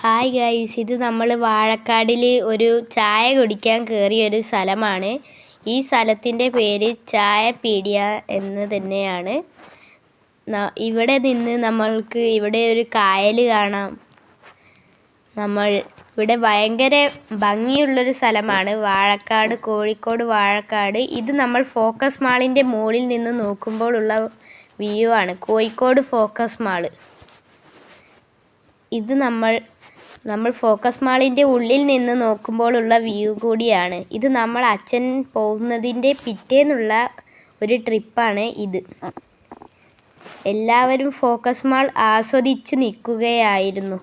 Hi guys ഇത് നമ്മൾ വാഴക്കാടിൽ ഒരു ചായ കുടിക്കാൻ കയറിയ ഒരു സ്ഥലമാണ്. ഈ സ്ഥലത്തിന്റെ പേര് ചായ പീഡിയ എന്ന് തന്നെയാണ്. ഇവിടെ നിന്ന് നമ്മൾക്ക് ഇവിടെ ഒരു കായൽ കാണാം. നമ്മൾ ഇവിടെ ഭയങ്കര ഭംഗിയുള്ളൊരു സ്ഥലമാണ്. വാഴക്കാട് കോഴിക്കോട് വാഴക്കാട്. ഇത് നമ്മൾ ഫോക്കസ് മാളിന്റെ മുകളിൽ നിന്ന് നോക്കുമ്പോഴുള്ള വ്യൂ ആണ്. കോഴിക്കോട് ഫോക്കസ് മാൾ ഇത് നമ്മൾ നമ്മൾ ഫോക്കസ് മാളിന്റെ ഉള്ളിൽ നിന്ന് നോക്കുമ്പോഴുള്ള വ്യൂ കൂടിയാണ്. ഇത് നമ്മൾ അച്ഛൻ പോകുന്നതിന്റെ പിറ്റേന്നുള്ള ഒരു ട്രിപ്പാണ് ഇത്. എല്ലാവരും ഫോക്കസ് മാൾ ആസ്വദിച്ച് നിൽക്കുകയായിരുന്നു.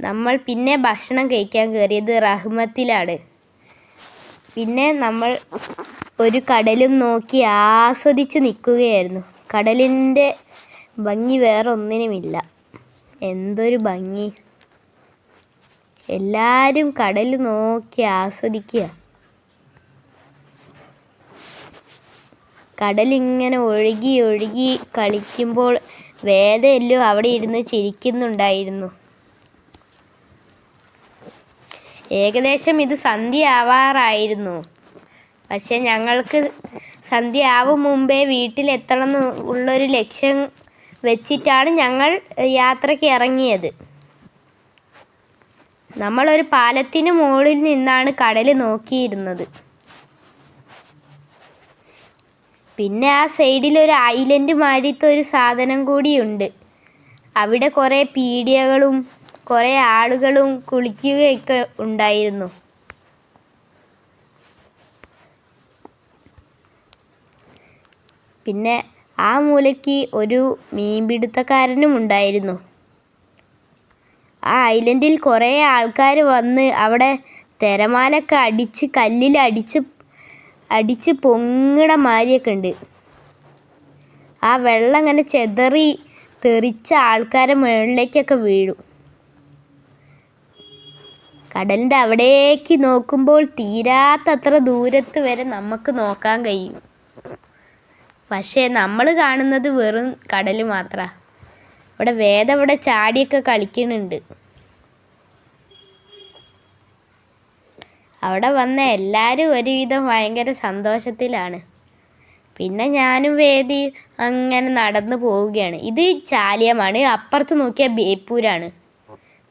നമ്മൾ പിന്നെ ഭക്ഷണം കഴിക്കാൻ കയറിയത് റഹ്മത്തിലാണ്. പിന്നെ നമ്മൾ ഒരു കടലും നോക്കി ആസ്വദിച്ച് നിൽക്കുകയായിരുന്നു. കടലിന്റെ ഭംഗി വേറൊന്നിനുമില്ല. എന്തൊരു ഭംഗി. എല്ലാവരും കടൽ നോക്കി ആസ്വദിക്കുക. കടലിങ്ങനെ ഒഴുകി ഒഴുകി കളിക്കുമ്പോൾ വേദയല്ലോ അവിടെ ഇരുന്ന് ചിരിക്കുന്നുണ്ടായിരുന്നു. ഏകദേശം ഇത് സന്ധ്യ ആവാറായിരുന്നു പക്ഷെ ഞങ്ങൾക്ക് സന്ധ്യ ആവും മുമ്പേ വീട്ടിലെത്തണം എന്ന് ഉള്ളൊരു ലക്ഷ്യം വെച്ചിട്ടാണ് ഞങ്ങൾ യാത്രയ്ക്ക് ഇറങ്ങിയത്. നമ്മളൊരു പാലത്തിന് മുകളിൽ നിന്നാണ് കടൽ നോക്കിയിരുന്നത്. പിന്നെ ആ സൈഡിൽ ഒരു ഐലൻഡ് മാതിരത്തെ ഒരു സാധനം കൂടിയുണ്ട്. അവിടെ കുറേ പീഡിയകളും കുറേ ആളുകളും കുളിക്കുകയൊക്കെ ഉണ്ടായിരുന്നു. പിന്നെ ആ മൂലയ്ക്ക് ഒരു മീൻപിടുത്തക്കാരനും ഉണ്ടായിരുന്നു. ആ ഐലൻഡിൽ കുറേ ആൾക്കാർ വന്ന് അവിടെ തിരമാലയൊക്കെ അടിച്ച് കല്ലിൽ അടിച്ച് അടിച്ച് പൊങ്ങണ മാതിരിയൊക്കെ ഉണ്ട്. ആ വെള്ളം ഇങ്ങനെ ചെതറി തെറിച്ച ആൾക്കാരെ മുകളിലേക്കൊക്കെ വീഴും. കടലിന്റെ അവിടേക്ക് നോക്കുമ്പോൾ തീരാത്തത്ര ദൂരത്ത് വരെ നമുക്ക് നോക്കാൻ കഴിയും. പക്ഷേ നമ്മൾ കാണുന്നത് വെറും കടൽ മാത്രമാണ് ഇവിടെ വേദ ഇവിടെ ചാടിയൊക്കെ കളിക്കുന്നുണ്ട് അവിടെ വന്ന എല്ലാവരും ഒരുവിധം ഭയങ്കര സന്തോഷത്തിലാണ്. പിന്നെ ഞാനും വേദി അങ്ങനെ നടന്നു പോവുകയാണ്. ഇത് ചാലിയമാണ്. അപ്പുറത്ത് നോക്കിയാൽ ബേപ്പൂരാണ്.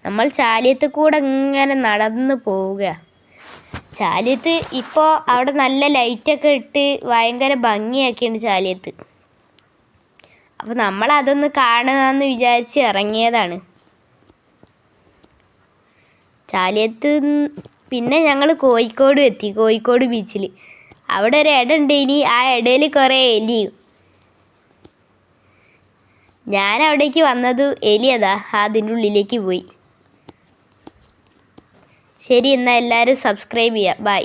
നമ്മൾ ചാലിയത്ത് കൂടെ ഇങ്ങനെ നടന്നു പോവുക. ചാലിയത്ത് ഇപ്പോൾ അവിടെ നല്ല ലൈറ്റൊക്കെ ഇട്ട് ഭയങ്കര ഭംഗിയാക്കിയുണ്ട് ചാലിയത്ത്. അപ്പോൾ നമ്മൾ അതൊന്ന് കാണുക എന്ന് വിചാരിച്ച് ഇറങ്ങിയതാണ്. ചാലിയത്ത് പിന്നെ ഞങ്ങൾ കോഴിക്കോട് എത്തി കോഴിക്കോട് ബീച്ചിൽ അവിടെ ഒരു ഇട ഇനി ആ ഇടയിൽ കുറേ എലിയും ഞാൻ അവിടേക്ക് വന്നത് എലി അതാ അതിന്റെ ഉള്ളിലേക്ക് പോയി. ശരി എന്നാൽ എല്ലാവരും സബ്സ്ക്രൈബ് ചെയ്യുക ബൈ